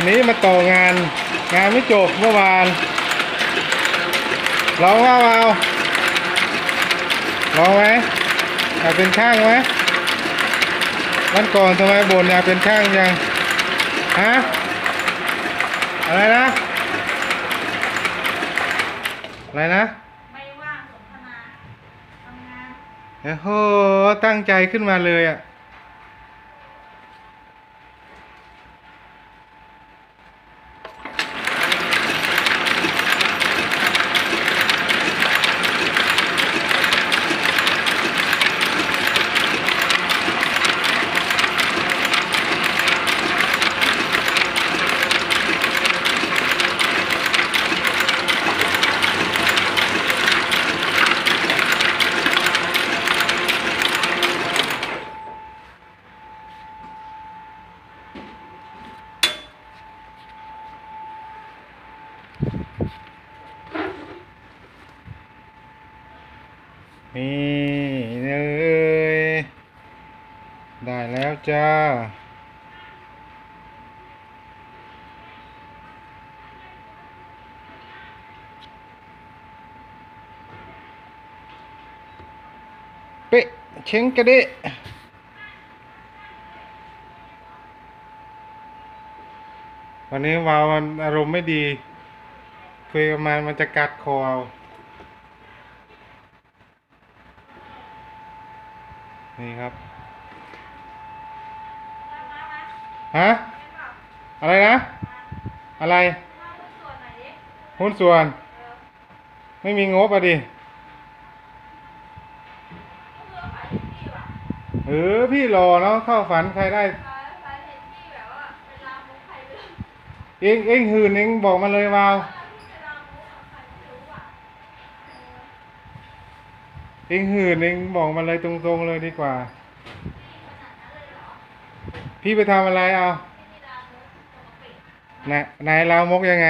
วันนี้มาต่องาน งานไม่จบเมื่อวานร้องว่าเปล่าร้องไหมอยากเป็นช่างไหมวันก่อนทำไมบ่นอยากเป็นช่างยังฮะอะไรนะอะไรนะไม่ว่างสนทนาทำงานโอ้โหตั้งใจขึ้นมาเลยอะ นี่เลยได้แล้วจ้า เป๊ะเช้งกระเดะวันนี้วาวันอารมณ์ไม่ดี คุยกับมันมันจะกัดคอเอานี่ครับ ฮะ อะไรนะ อะไรมาดูส่วนไหนดิหุ้นส่วน ไม่มีงบอะดิก็คือขายที่ว่ะเออ พี่รอเนาะเข้าฝันใครได้ขายขายเห็นที่แบบว่าเวลามุกใครเรื่องเองเองหืนเองบอกมาเลยวาวที่เวลามุกอะใครไม่รู้อะ เองหืนเองบอกมาเลยตรงๆเลยดีกว่า พี่ไปทำอะไรเอาที่มีดาวมุกปกติไหนไหนลาวมกยังไง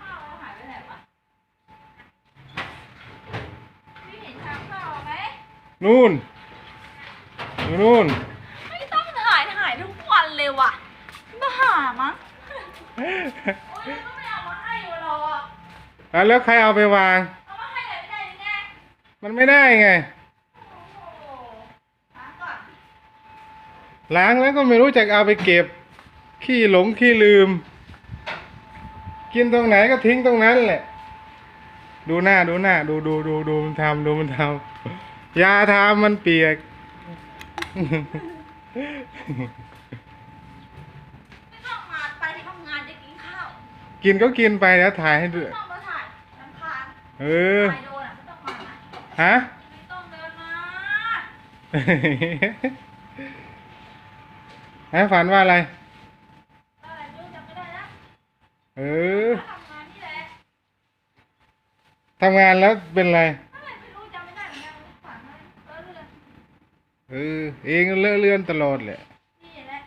ข้าวเราหายไปไหนวะพี่เห็นชามข้าวไหมนู่นอยู่นู่น ไม่ต้องถ่ายถ่ายทุกวันเลยว่ะบ้ามั้ง อะแล้วใครเอาไปวาง เอามาให้ไหนไม่ได้หรือไงมันไม่ได้ไง โอ้โหล้างก่อนล้างแล้วก็ไม่รู้จักเอาไปเก็บ ขี้หลงขี้ลืม กินตรงไหนก็ทิ้งตรงนั้นแหละ ดูหน้าดูหน้า ดูดูดูดูมันทำดูมันทำยาทามันเปียก ไม่ต้องมาไปทำงานจะกินข้าว กินก็กินไปแล้วถ่ายให้ดูไม่ต้องมาถ่ายลำคาญ เออถ่ายโดนอะไม่ต้องมานะฮะไม่ต้องเดินมาฮะฝันว่าอะไรอะไรไม่รู้จำไม่ได้แล้วเออทำงานนี่แหละทำงานแล้วเป็นไรอะไรไม่รู้จำไม่ได้เหมือนกันฝันอะไรเออเรื่องเออเองเลอะเลือนตลอดแหละนี่แหละ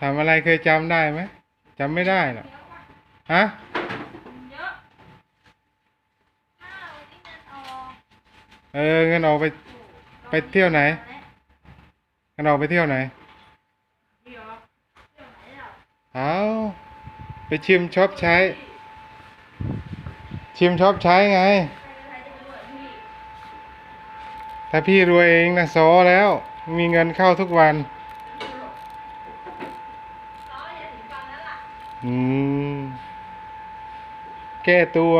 ทำอะไรเคยจำได้ไหมจำไม่ได้หรอกเยอะว่ะฮะ เยอะข้าวนี่เงินออก เออเงินออกไป ไปเที่ยวไหนเงินออกไปเที่ยวไหนเอาไปชิมช็อปใช้ ชิมช็อปใช้ไง ถ้าพี่รวยเองนะซอแล้ว มีเงินเข้าทุกวันฮึแล้วล่ะอืม แก้ตัว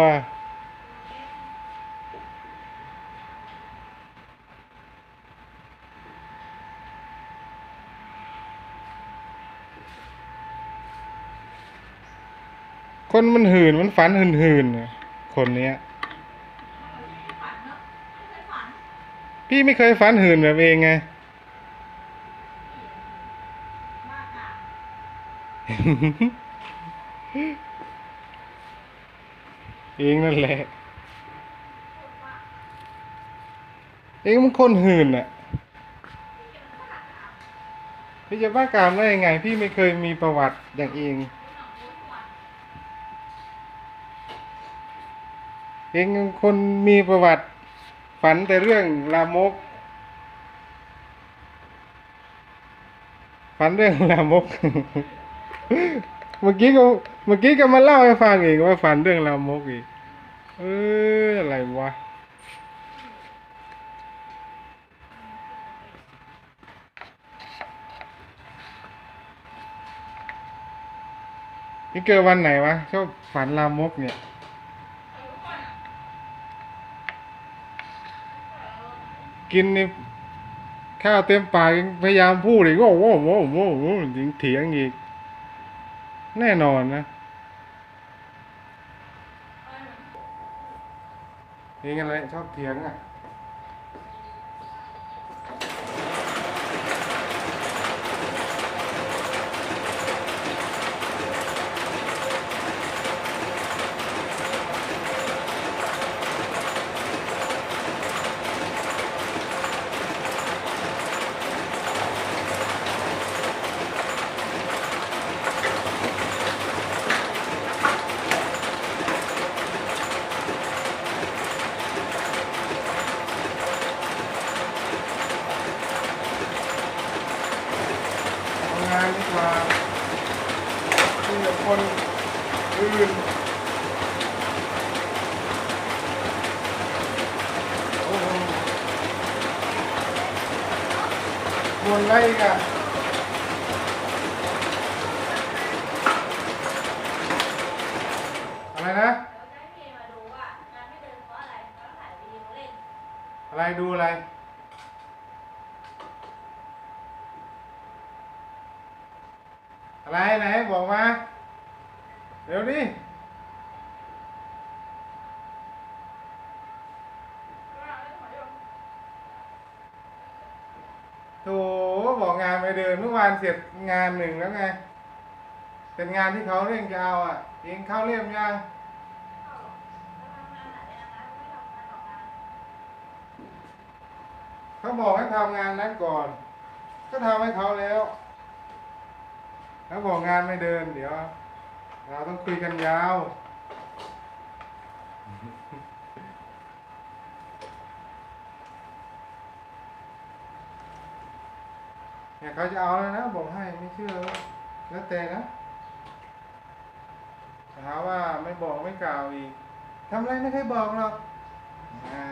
นมันหื่นมันฝันหื่นหื่นคนเนี้ย พี่ไม่เคยฝันหื่นแบบเองไงเองนั่นแหละ เองมันคนหื่นอะ พี่จะบ้ากามได้ยังไง พี่ไม่เคยมีประวัติอย่างเอง เองคนมีประวัติฝันแต่เรื่องลามก ฝันเรื่องลามก เมื่อกี้ก็เมื่อกี้ก็มาเล่าให้ฟังอีกว่าฝันเรื่องลามกอีก เอออะไรวะนี่เกิดวันไหนวะชอบฝันลามกเนี่ย กินนี่ข้าวเต็มปากยังพยายามพูดอีกโอ้โหโอ้โหโอ้โหยิงเถียงอีก แน่นอนนะเองอะไรชอบเถียงอะ ทำงานดีกว่าคุยกับคนอื่นโอ้โห บนไรอีกันอะไรนะอะไรดูอะไร อะไรไหนบอกมา เดี๋ยวดิโถบอกงานไป เดินเมื่อวานเสร็จงานหนึ่งแล้วไงเป็นงานที่เขาเร่งจะเอาอะเองเข้าเรียมยังเขาบอกให้ทำงานนั้นก่อน ก็ทำให้เขาแล้วแล้วบอกงานไม่เดิน เดี๋ยว เราต้องคุยกันยาว เนี่ยเขาจะเอาแล้วนะ บอกให้ไม่เชื่อแล้วแล้วแต่นะหาว่าไม่บอกไม่กล่าวอีกทำอะไรไม่เคยบอกหรอกอ่า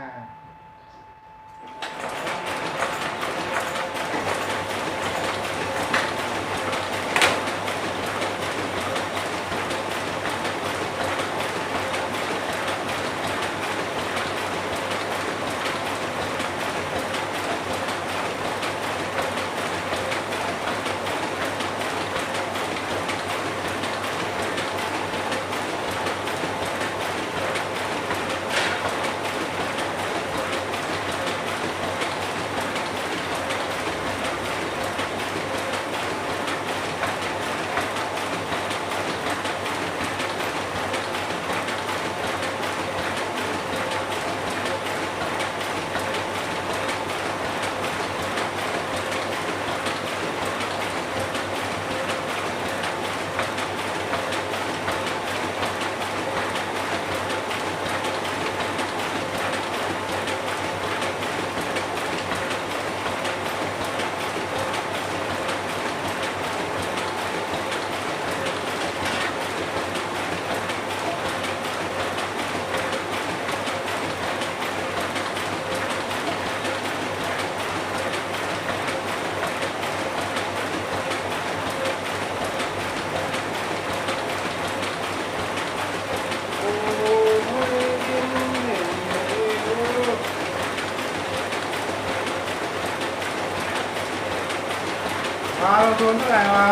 มาลงทุนเท่าไหร่มา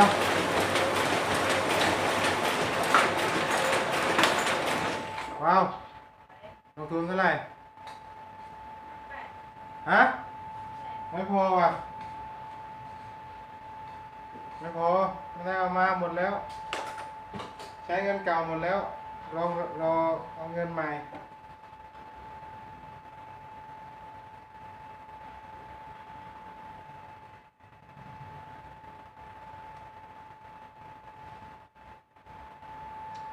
ว้าวลงทุนเท่าไหร่ฮะไม่พอว่ะไม่พอไม่ได้เอามาหมดแล้ว ใช้เงินเก่าหมดแล้วรอรอเอาเงินใหม่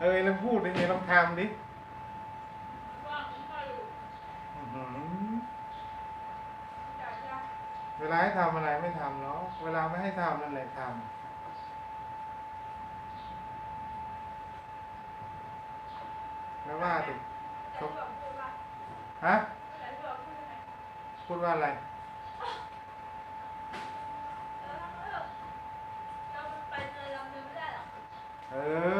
เนี่ยเออลองพูดดิลองทำดิว่างนี้มาอยู่อื้อหือจ่ายจ้ะเวลาให้ทำอะไรไม่ทำเนาะเวลาไม่ให้ทำนั่นแหละทำแล้วว่าติแต่ที่บอกพูดว่าฮะแต่ที่บอกพูดยังไงพูดว่าอะไร เออเออเราไปเลยลำนึงไม่ได้หรอกเออ